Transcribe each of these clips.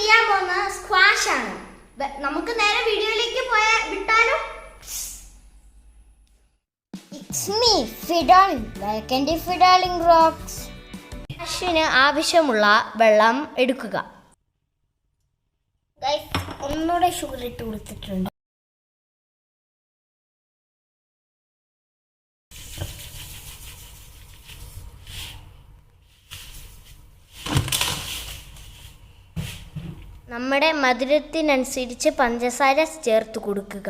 ചെയ്യാൻ പോകുന്ന സ്ക്വാഷ് ആണ് നമുക്ക് നേരെ വീഡിയോയിലേക്ക് പോയാൽ വിട്ടാലോ? It's me Fidoling welcome to Fidoling rocks സ്ക്വാഷിന് ആവശ്യമുള്ള വെള്ളം എടുക്കുക. ഒന്നുകൂടെ ഷുഗർ ഇട്ട് കൊടുത്തിട്ടുണ്ട്. നമ്മുടെ മധുരത്തിനനുസരിച്ച് പഞ്ചസാര ചേർത്ത് കൊടുക്കുക.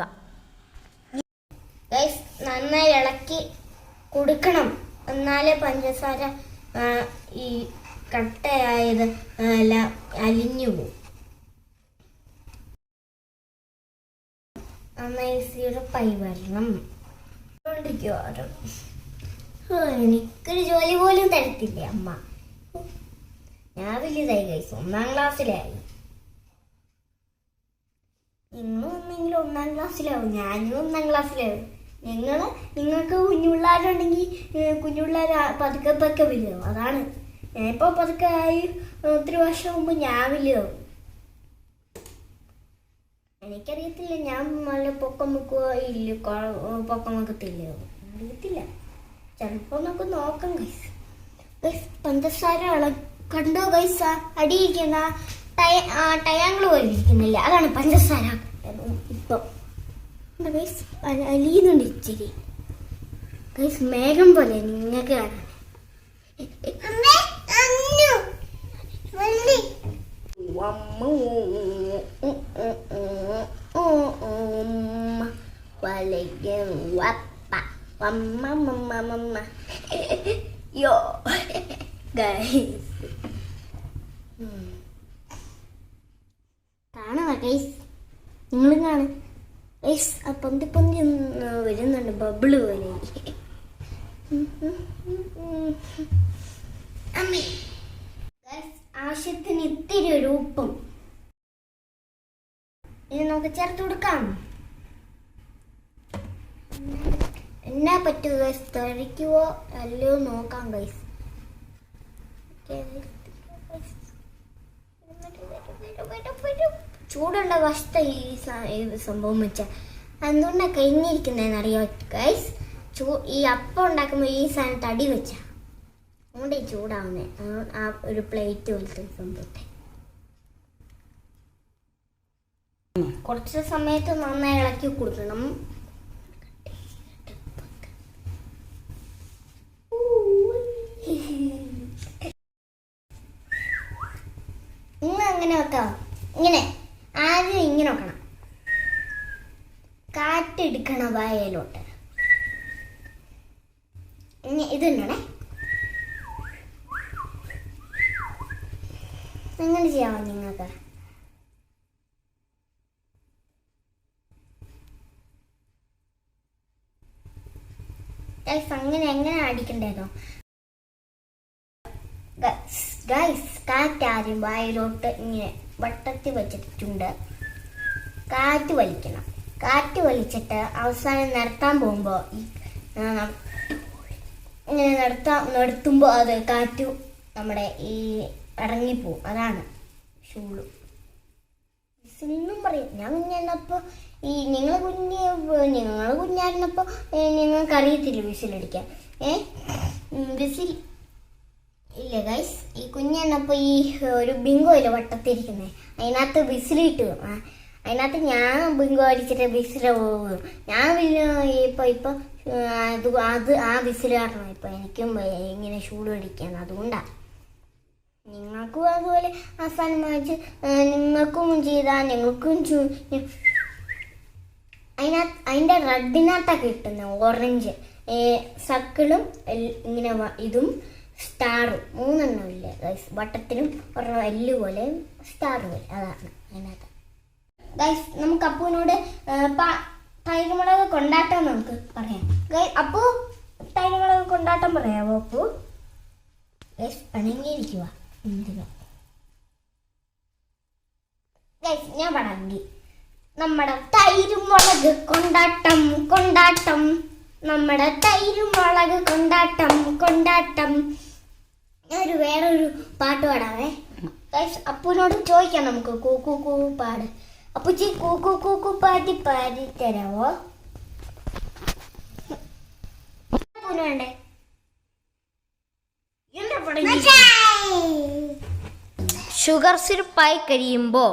നന്നായി ഇളക്കി കൊടുക്കണം. എന്നാലേ പഞ്ചസാര ഈ കട്ടയായത് അല്ല അലിഞ്ഞു പോകും നന്നായി സിറപ്പായി വരണം. എനിക്കൊരു ജോലി പോലും തരത്തില്ലേ അമ്മ. ഞാൻ വലിയതായി കഴിച്ചു ഒന്നാം ക്ലാസ്സിലായി നിങ്ങൾ ഒന്നെങ്കിലും ഒന്നാം ക്ലാസ്സിലാവും ഞാനും ഒന്നാം ക്ലാസ്സിലാവും നിങ്ങൾ നിങ്ങൾക്ക് കുഞ്ഞുപിള്ളേരുണ്ടെങ്കിൽ കുഞ്ഞുപിള്ളേർ പതുക്കെ പതുക്കെ വലുതാവും അതാണ്. ഞാനിപ്പോൾ പതുക്കെ ആയി ഒത്തിരി വർഷം മുമ്പ് ഞാൻ വലുതാവും എനിക്കറിയത്തില്ല. ഞാൻ നല്ല പൊക്കം വെക്കുവോ? ഇല്ല പൊക്കം വെക്കത്തില്ലയോ അറിയത്തില്ല. ചിലപ്പോൾ നമുക്ക് നോക്കാം ഗൈസ് ഗൈസ് പഞ്ചസാര കണ്ടോ ഗൈസ് അടിയിരിക്കുന്ന ടയ ടയാങ്കിൾ പോലെ ഇരിക്കുന്നില്ല അതാണ് പഞ്ചസാര. ഇപ്പം. ഗൈസ് അലിയുന്നുണ്ട് ഇച്ചിരി. ഗൈസ് മേഘം പോലെ നിങ്ങൾക്ക് കാണാൻ. Yo, വപ്പ വമ്മ മമ്മ മമ്മ യോ ഗൈസ് കാണുക ഗൈസ് നിങ്ങളും കാണും ഗൈസ് ആ പൊന്തി പൊന്തി ഒന്ന് വരുന്നുണ്ട് ബബിൾ പോലെ ആവശ്യത്തിന് ഇത്തിരി ഒരു ഉപ്പും. ഇത് നമുക്ക് ചേർത്ത് കൊടുക്കാം. എന്നാ പറ്റുക ഗൈസ് തഴിക്കുവോ അല്ലയോ നോക്കാം ഗൈസ്. ചൂടുള്ള വശത്ത ഈ സംഭവം വെച്ച. എന്തുകൊണ്ടാണ് കഴിഞ്ഞിരിക്കുന്നതെന്ന് അറിയോ ഗൈസ് ചൂ ഈ അപ്പം ഉണ്ടാക്കുമ്പോൾ ഈ സാധനം തടി വെച്ച. അതുകൊണ്ട് ഈ ചൂടാവുന്നേ ആ ഒരു പ്ലേറ്റ് പോലത്തെ സംഭവത്തെ കുറച്ച് സമയത്ത് നന്നായി ഇളക്കി കൊടുക്കണം. ഇങ്ങനെ വെക്കാം ഇങ്ങനെ ആദ്യം ഇങ്ങനെ വെക്കണം കാറ്റെടുക്കണ വായയിലോട്ട് ഇനി ഇതുണ്ടേ ചെയ്യാമോ ഗൈസ് അങ്ങനെ എങ്ങനെ അടിക്കണ്ടേതോ ഗൈസ് കാറ്റ് ആദ്യം വായിലോട്ട് ഇങ്ങനെ വട്ടത്തിൽ വെച്ചിട്ടുണ്ട്. കാറ്റ് വലിക്കണം. കാറ്റ് വലിച്ചിട്ട് അവസാനം നടത്താൻ പോകുമ്പോൾ ഈ ഇങ്ങനെ നടത്താൻ നടത്തുമ്പോൾ അത് കാറ്റ് നമ്മുടെ ഈ ഇറങ്ങിപ്പോവും. അതാണ്. ഷൂൾ വിസിലൊന്നും പറയും. ഞാൻ കുഞ്ഞായിരുന്നപ്പോൾ ഈ നിങ്ങൾ കുഞ്ഞ് നിങ്ങൾ കുഞ്ഞായിരുന്നപ്പോൾ നിങ്ങൾക്ക് അറിയത്തില്ല വിസിലടിക്കാൻ ഏ? വിസിൽ ഇല്ല ഗൈസ് ഈ കുഞ്ഞെണ്ണപ്പോൾ ഈ ഒരു ബിങ്കോ ഇല്ല വട്ടത്തിരിക്കുന്നത് അതിനകത്ത് വിസിലിട്ട് ആ, അതിനകത്ത് ഞാൻ ബിങ്കോ അടിച്ചിട്ട് വിസിൽ പോകും. ഞാൻ ഇപ്പൊ ഇപ്പൊ അത് അത് ആ വിസിൽ കാരണം ഇപ്പൊ എനിക്കും ഇങ്ങനെ ചൂട് അടിക്കാൻ അതുകൊണ്ടാ. നിങ്ങൾക്കും അതുപോലെ അവസാനം വായിച്ച് നിങ്ങൾക്കും ചെയ്താൽ നിങ്ങൾക്കും അതിനകത്ത് അതിന്റെ റെഡിനകത്താണ് കിട്ടുന്നത് ഓറഞ്ച് സർക്കിളും ഇങ്ങനെ ഇതും സ്റ്റാറും. മൂന്നെണ്ണം ഇല്ലേ ഗൈസ് വട്ടത്തിനും ഒരെണ്ണം എല്ല് പോലെ സ്റ്റാറും പോലെ അതാണ് അതിനകത്ത്. ഗൈസ് നമുക്ക് അപ്പുവിനോട് തൈരുമുളക് കൊണ്ടാട്ടം നമുക്ക് പറയാം. ഗൈസ് അപ്പു തൈരുമുളക് കൊണ്ടാട്ടം പറയാമോ അപ്പു? ഗൈസ് പിണങ്ങിയിരിക്കുക ഗൈസ് ഞാൻ പറഞ്ഞി നമ്മുടെ തൈരുമുളക് കൊണ്ടാട്ടം കൊണ്ടാട്ടം. നമ്മുടെ തൈരുമുളക് കൊണ്ടാട്ടം കൊണ്ടാട്ടം. ഞാനൊരു വേറൊരു പാട്ട് പാടാവേ. ഗൈസ് അപ്പുവിനോട് ചോദിക്കാം നമുക്ക്. കൂക്കു കൂ പാട്. അപ്പുച്ചി കൂക്കു കൂ കൂ പാടി പാടി തരാവോ? എന്താ ഷുഗർ സിറപ്പായി കഴിയുമ്പോൾ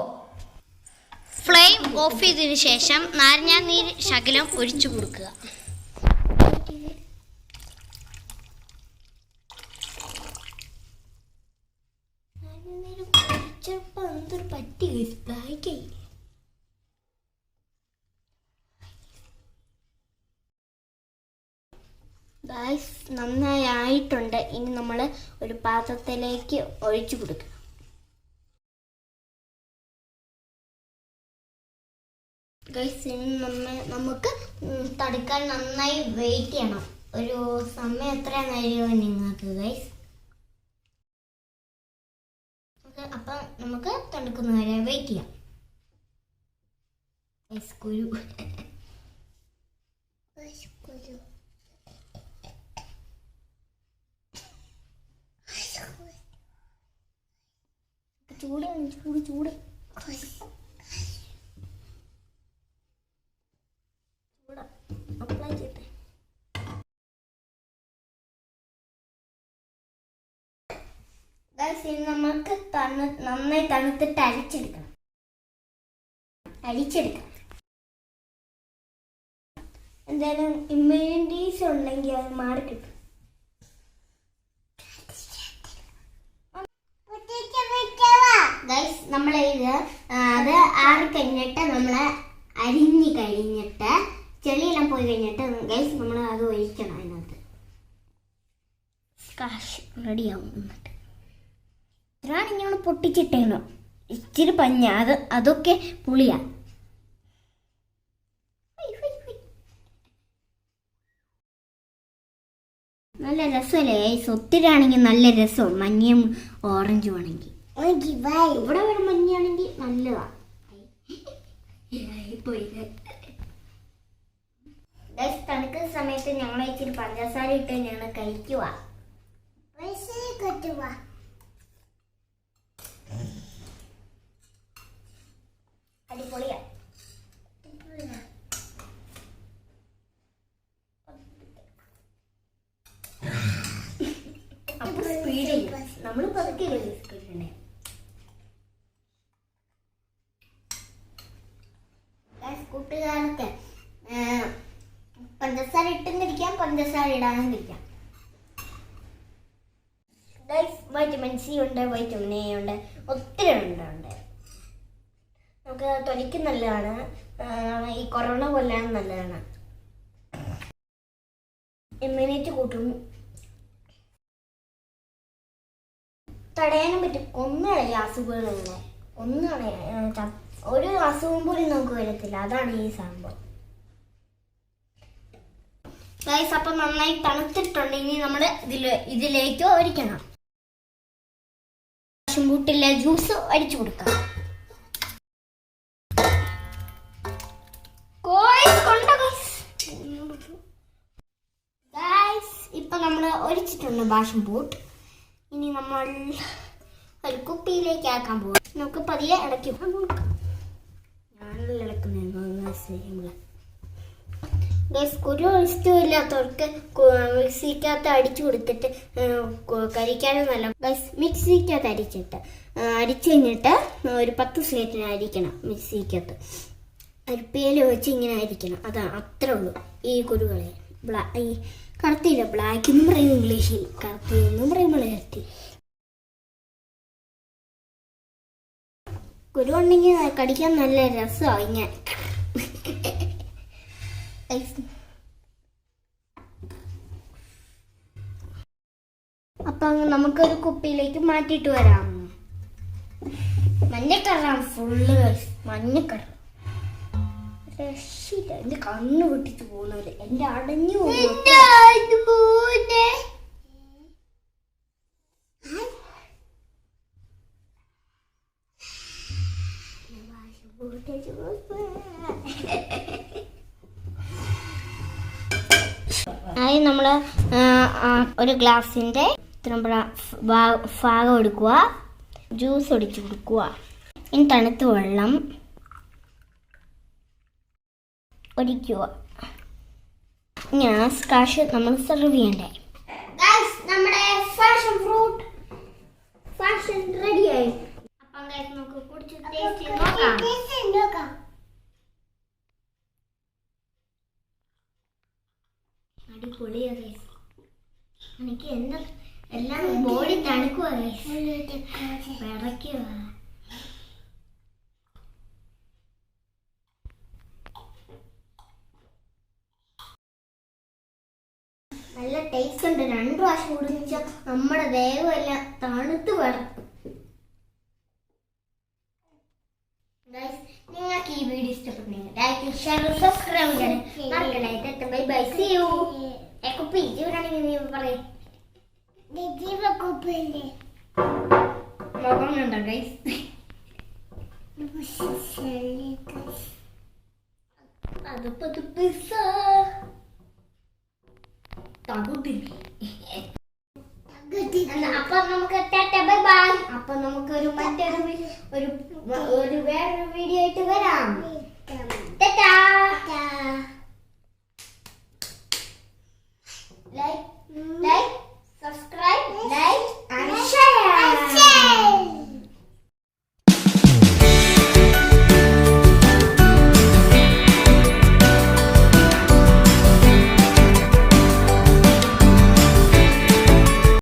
ഫ്ലെയിം ഓഫ് ചെയ്തതിനു ശേഷം നാരങ്ങാനീര് ശകലം ഒഴിച്ചു കൊടുക്കുക. ചിലപ്പോ എന്തൊരു പറ്റി? ഗായ്സ് നന്നായി ആയിട്ടുണ്ട് ഇനി നമ്മൾ ഒരു പാത്രത്തിലേക്ക് ഒഴിച്ചു കൊടുക്കുക ഗൈസ് ഇനി നമ്മ നമുക്ക് തടുക്കാൻ നന്നായി വെയിറ്റ് ചെയ്യണം. ഒരു സമയം എത്ര നേരമോ നിങ്ങൾക്ക് ഗൈസ് അപ്പൊ നമുക്ക് തണുക്കുന്ന വരെ വെയിറ്റ് ചെയ്യാം. കുരു ഗൈസ്, കുരു ചൂടാണ് ചൂട് ചൂട് ചൂട്. അപ്ലൈ ചെയ്യട്ടെ. നമുക്ക് തണു നന്നായി തണുത്തിട്ട് അരിച്ചെടുക്കണം അരിച്ചെടുക്കണം എന്തായാലും ഇമ്മ്യൂണിറ്റീസ് ഉണ്ടെങ്കിൽ അത് മാറി കിട്ടും ഗൈസ് നമ്മൾ ഇത് അത് ആറി കഴിഞ്ഞിട്ട് നമ്മൾ അരിഞ്ഞ് കഴിഞ്ഞിട്ട് ചെളിയെല്ലാം പോയി കഴിഞ്ഞിട്ട് ഗൈസ് നമ്മൾ അത് ഒഴിക്കണം അതിനകത്ത്. കാശ് റെഡിയാവും എന്നിട്ട്. ഇത്രയാണ് ഞങ്ങൾ ഇച്ചിരി പഞ്ഞ അത് അതൊക്കെ പുളിയാ. നല്ല രസമല്ലേ ഈ ആണെങ്കിൽ നല്ല രസവും മഞ്ഞയും ഓറഞ്ചും ആണെങ്കിൽ. ഇവിടെ ഒരു മഞ്ഞാണെങ്കിൽ നല്ലതാ. തണുക്കുന്ന സമയത്ത് ഞങ്ങൾ ഇച്ചിരി പഞ്ചസാര ഇട്ട് ഞങ്ങൾ കഴിക്കുക അടിപൊളിയാ. നമ്മൾ പതുക്കെ സ്പീഡ് കൂട്ടുകാർക്ക് പഞ്ചസാര ഇട്ടും തിരിക്കാം പഞ്ചസാര ഇടാനും ഗൈസ് വൈറ്റമിൻ സി ഉണ്ട് വൈറ്റമിൻ എ ഉണ്ട് ഒത്തിരി ഉണ്ട് നമുക്ക് തൊലിക്ക് നല്ലതാണ്. ഈ കൊറോണ കൊല്ലാനും നല്ലതാണ്. ഇമ്മ്യൂണിറ്റി കൂട്ടും. തടയാനും പറ്റും. കൊന്നുകളയ അസുഖങ്ങളെ. ഒന്നാണ് ഒരു അസുഖം പോലും നമുക്ക് വരത്തില്ല. അതാണ് ഈ സംഭവം. ഗൈസ് അപ്പം നന്നായി തണുത്തിട്ടുണ്ട്. ഇനി നമ്മൾ ഇതിൽ ഇതിലേക്ക് ഒഴിക്കണം. ൂട്ടിലെ ജ്യൂസ് അടിച്ചു കൊടുക്കാം. ഇപ്പൊ നമ്മൾ ഒഴിച്ചിട്ടുണ്ട് ഭാഷം ബൂട്ട് ഇനി നമ്മൾ ഒരു കുപ്പിയിലേക്ക് ആക്കാൻ പോകും നമുക്ക് പതിയെ ഇളക്കി കൊടുക്കാം. ഞാനല്ല ഗൈസ് കുരു ഇഷ്ടമില്ലാത്തവർക്ക് മിക്സിക്കകത്ത് അടിച്ചു കൊടുത്തിട്ട് കരിക്കാനും നല്ല ബസ് മിക്സിക്കകത്ത് അരിച്ചിട്ട് അരിച്ചു കഴിഞ്ഞിട്ട് ഒരു പത്ത് സെക്കൻഡിന് അരിക്കണം മിക്സിക്കകത്ത്. അരിപ്പയിൽ വെച്ച് ഇങ്ങനെ അരിക്കണം അതാണ് അത്രേ ഉള്ളൂ. ഈ കുരുകളെ. ബ്ലാ ഈ കറുത്തില്ല ബ്ലാക്ക് എന്നും പറയും ഇംഗ്ലീഷിൽ. കറുത്തി എന്നും പറയും മലയാളത്തിൽ. കുരു ഉണ്ടെങ്കിൽ കടിക്കാൻ നല്ല രസമാണ് ഇങ്ങനെ. അപ്പൊ നമുക്കൊരു കുപ്പിയിലേക്ക് മാറ്റിയിട്ട് വരാം. മഞ്ഞക്കറാണ്. ഫുള്ള് മഞ്ഞക്കറ രക്ഷില്ല എന്റെ കണ്ണ് വിട്ടിട്ട് പോകുന്നവര്. എന്റെ അടഞ്ഞു പോകുന്നത് ആദ്യം നമ്മൾ ഒരു ഗ്ലാസിന്റെ ഇത്ര ഭാഗം എടുക്കുക. ജ്യൂസ് ഒടിച്ച് കൊടുക്കുക. ഇനി തണുത്ത വെള്ളം ഒഴിക്കുക ആ സ്കാഷ് നമ്മൾ സെർവ് ചെയ്യണ്ടേ? നമ്മുടെ ഫാഷൻ ഫ്രൂട്ട് ഫാഷൻ റെഡിയായി അപ്പം നമുക്ക് കുടിച്ച് ടേസ്റ്റ് നോക്കാം അടിപൊളിയാ guys. എനിക്ക് എന്താ എല്ലാം ബോഡി തണുക്കുക വിറയ്ക്കുക നല്ല ടേസ്റ്റ് ഉണ്ട്. രണ്ടു പ്രാവശ്യം കുടിച്ച നമ്മുടെ ദേഹമെല്ലാം തണുത്ത് വിറക്കും. നിങ്ങൾക്ക് ഈ വീഡിയോ ഇഷ്ടപ്പെട്ടെങ്കിൽ ലൈക്ക് ഷെയർ സബ്സ്ക്രൈബ് ചെയ്യണം മറക്കണ്ടായിട്ട് ബൈ ബൈ സി യു കുപ്പി ജീവനാണെങ്കിൽ നീ പറയും. മുഖമുണ്ടോ ഗൈസ് അതിപ്പോ പിസ്സ തകുതി അപ്പൊ നമുക്ക് ബൈ ബൈ അപ്പൊ നമുക്ക് ഒരു മറ്റൊരു ഒരു ഒരു വേറൊരു വീഡിയോ ആയിട്ട് വരാം. ടാറ്റാ